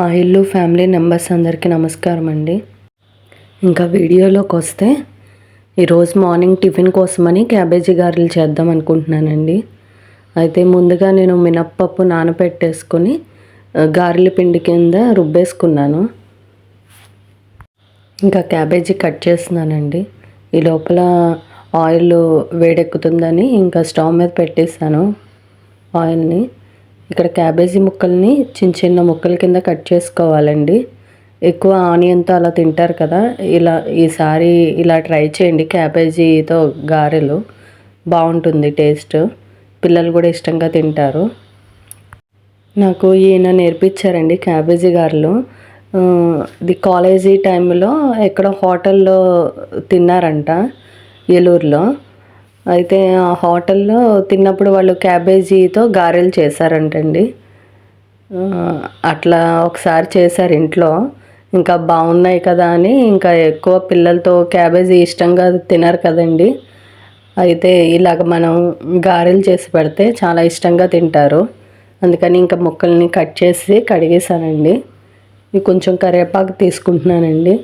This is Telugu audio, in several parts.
మా ఇల్లు ఫ్యామిలీ మెంబర్స్ అందరికీ నమస్కారం అండి. ఇంకా వీడియోలోకి వస్తే ఈరోజు మార్నింగ్ టిఫిన్ కోసమని క్యాబేజీ గారెలు చేద్దాం అనుకుంటున్నానండి. అయితే ముందుగా నేను మినప్పప్పు నానబెట్టేసుకొని గారెల పిండి కింద రుబ్బేసుకున్నాను. ఇంకా క్యాబేజీ కట్ చేస్తున్నానండి. ఈ లోపల ఆయిల్ వేడెక్కుతుందని ఇంకా స్టవ్ మీద పెట్టేశాను ఆయిల్ని. ఇక్కడ క్యాబేజీ ముక్కల్ని చిన్న చిన్న ముక్కల కింద కట్ చేసుకోవాలండి. ఎక్కువ ఆనియన్తో అలా తింటారు కదా. ఇలా ఈసారి ఇలా ట్రై చేయండి క్యాబేజీతో గారెలు. బాగుంటుంది టేస్ట్. పిల్లలు కూడా ఇష్టంగా తింటారు. నాకు ఈయన నేర్పించారండి క్యాబేజీ గారెలు. ది ఇది కాలేజీ టైంలో ఎక్కడ హోటల్లో తిన్నారంట. ఏలూరులో. అయితే ఆ హోటల్లో తిన్నప్పుడు వాళ్ళు క్యాబేజీతో గారెలు చేశారంటండి. అట్లా ఒకసారి చేశారు ఇంట్లో. ఇంకా బాగున్నాయి కదా అని ఇంకా ఎక్కువ పిల్లలతో క్యాబేజీ ఇష్టంగా తినరు కదండి. అయితే ఇలాగ మనం గారెలు చేసి పెడితే చాలా ఇష్టంగా తింటారు. అందుకని ఇంకా ముక్కల్ని కట్ చేసి కడిగేసానండి ఇవి కొంచెం కరివేపాకు తీసుకుంటున్నానండి.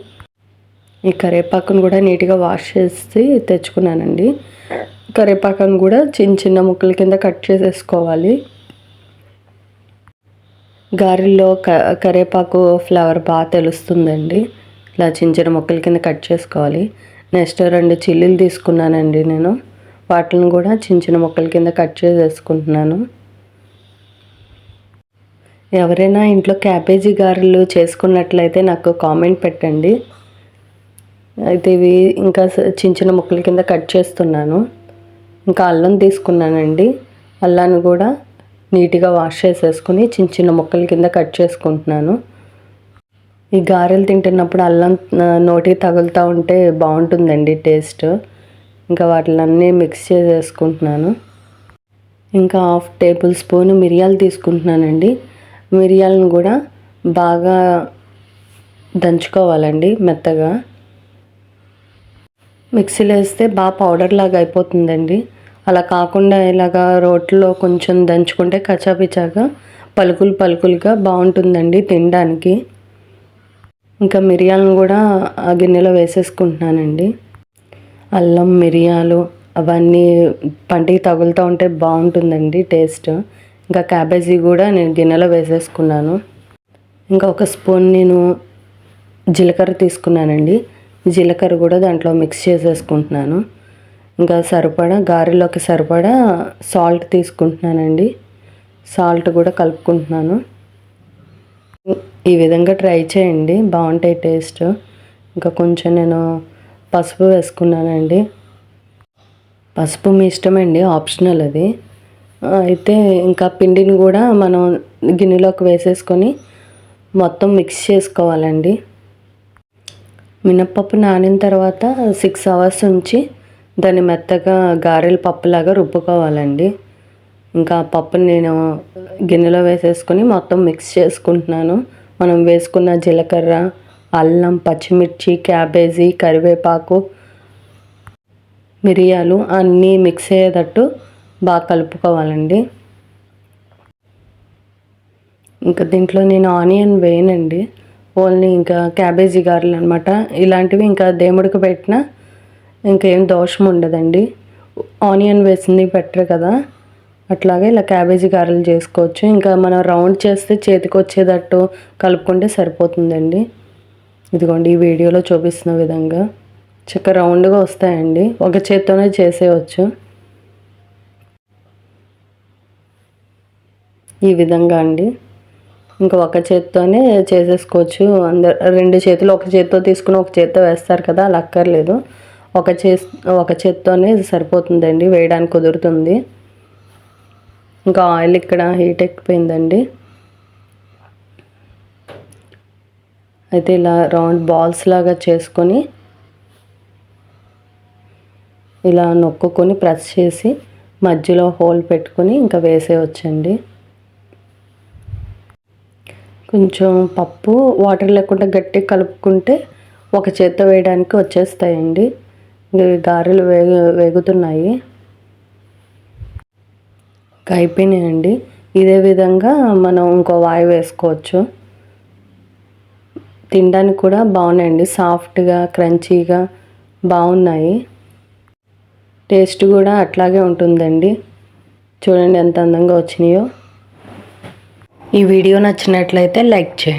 ఈ కరివేపాకును కూడా నీట్గా వాష్ చేసి తెచ్చుకున్నానండి. కరివేపాకను కూడా చిన్న చిన్న ముక్కల కింద కట్ చేసేసుకోవాలి. గారెల్లో క కరివేపాకు ఫ్లేవర్ బాగా తెలుస్తుందండి. ఇలా చిన్న చిన్న ముక్కల కింద కట్ చేసుకోవాలి. నెక్స్ట్ రెండు చిల్లీలు తీసుకున్నానండి నేను. వాటిని కూడా చిన్న చిన్న ముక్కల కింద కట్ చేసేసుకుంటున్నాను. ఎవరైనా ఇంట్లో క్యాబేజీ గారెలు చేసుకున్నట్లయితే నాకు కామెంట్ పెట్టండి. అయితే ఇవి ఇంకా చిన్న చిన్న ముక్కల కింద కట్ చేస్తున్నాను. ఇంకా అల్లం తీసుకున్నానండి. అల్లాన్ని కూడా నీట్గా వాష్ చేసేసుకుని చిన్న చిన్న ముక్కల కింద కట్ చేసుకుంటున్నాను. ఈ గారెలు తింటున్నప్పుడు అల్లం నోటికి తగులుతూ ఉంటే బాగుంటుందండి టేస్ట్. ఇంకా వాటిలన్నీ మిక్స్ చేసేసుకుంటున్నాను. ఇంకా హాఫ్ టేబుల్ స్పూన్ మిరియాలు తీసుకుంటున్నానండి. మిరియాలను కూడా బాగా దంచుకోవాలండి మెత్తగా. మిక్సీలో వేస్తే బాగా పౌడర్ లాగా అయిపోతుందండి. అలా కాకుండా ఇలాగా రోట్లో కొంచెం దంచుకుంటే కచాపిచాగా పలుకులు పలుకులుగా బాగుంటుందండి తినడానికి. ఇంకా మిరియాలను కూడా ఆ గిన్నెలో వేసేసుకుంటున్నానండి. అల్లం మిరియాలు అవన్నీ పంటికి తగులుతూ ఉంటే బాగుంటుందండి టేస్ట్. ఇంకా క్యాబేజీ కూడా నేను గిన్నెలో వేసేసుకున్నాను. ఇంకా ఒక స్పూన్ నేను జీలకర్ర తీసుకున్నానండి. జీలకర్ర కూడా దాంట్లో మిక్స్ చేసేసుకుంటున్నాను. ఇంకా సరిపడా గారెలోకి సరిపడా సాల్ట్ తీసుకుంటున్నానండి. సాల్ట్ కూడా కలుపుకుంటున్నాను. ఈ విధంగా ట్రై చేయండి బాగుంటాయి టేస్ట్. ఇంకా కొంచెం నేను పసుపు వేసుకున్నానండి. పసుపు మీ ఇష్టమండి ఆప్షనల్ అది. అయితే ఇంకా పిండిని కూడా మనం గిన్నెలోకి వేసేసుకొని మొత్తం మిక్స్ చేసుకోవాలండి. మినప్పప్పు నానిన తర్వాత సిక్స్ అవర్స్ ఉంచి దాన్ని మెత్తగా గారెల పప్పులాగా రుబ్బుకోవాలండి. ఇంకా పప్పుని నేను గిన్నెలో వేసేసుకొని మొత్తం మిక్స్ చేసుకుంటున్నాను. మనం వేసుకున్న జీలకర్ర అల్లం పచ్చిమిర్చి క్యాబేజీ కరివేపాకు మిరియాలు అన్నీ మిక్స్ అయ్యేటట్టు బాగా కలుపుకోవాలండి. ఇంకా దీంట్లో నేను ఆనియన్ వేయనండి. ఓన్లీ ఇంకా క్యాబేజీ గారెలు అనమాట ఇలాంటివి ఇంకా దేవుడికి పెట్టినా ఇంకేం దోషం ఉండదండి. ఆనియన్ వేసింది బెటర్ కదా. అట్లాగే ఇలా క్యాబేజీ గారెలు చేసుకోవచ్చు. ఇంకా మనం రౌండ్ చేస్తే చేతికి వచ్చేటట్టు కలుపుకుంటే సరిపోతుందండి. ఇదిగోండి ఈ వీడియోలో చూపిస్తున్న విధంగా చక్క రౌండ్గా వస్తాయండి. ఒక చేత్తోనే చేసేయచ్చు. ఈ విధంగా అండి. ఇంకా ఒక చేత్తోనే చేసేసుకోవచ్చు. అందరు రెండు చేతులు ఒక చేత్తో తీసుకుని ఒక చేత్తో వేస్తారు కదా అలా అక్కర్లేదు. ఒక చే ఒక చేత్తోనే సరిపోతుందండి వేయడానికి కుదురుతుంది. ఇంకా ఆయిల్ ఇక్కడ హీట్ ఎక్కిపోయిందండి. అయితే ఇలా రౌండ్ బాల్స్ లాగా చేసుకొని ఇలా నొక్కుకొని ప్రెస్ చేసి మధ్యలో హోల్ పెట్టుకొని ఇంకా వేసేయచ్చండి. కొంచెం పప్పు వాటర్ లేకుండా గట్టి కలుపుకుంటే ఒక చేత్తో వేయడానికి వచ్చేస్తాయండి. గారెలు వేగు వేగుతున్నాయి. అయిపోయినాయండి. ఇదే విధంగా మనం ఇంకో వాయి వేసుకోవచ్చు. తినడానికి కూడా బాగున్నాయండి. సాఫ్ట్గా క్రంచీగా బాగున్నాయి. టేస్ట్ కూడా అట్లాగే ఉంటుందండి. చూడండి ఎంత అందంగా వచ్చినాయో. ఈ వీడియో నచ్చినట్లయితే లైక్ చేయండి.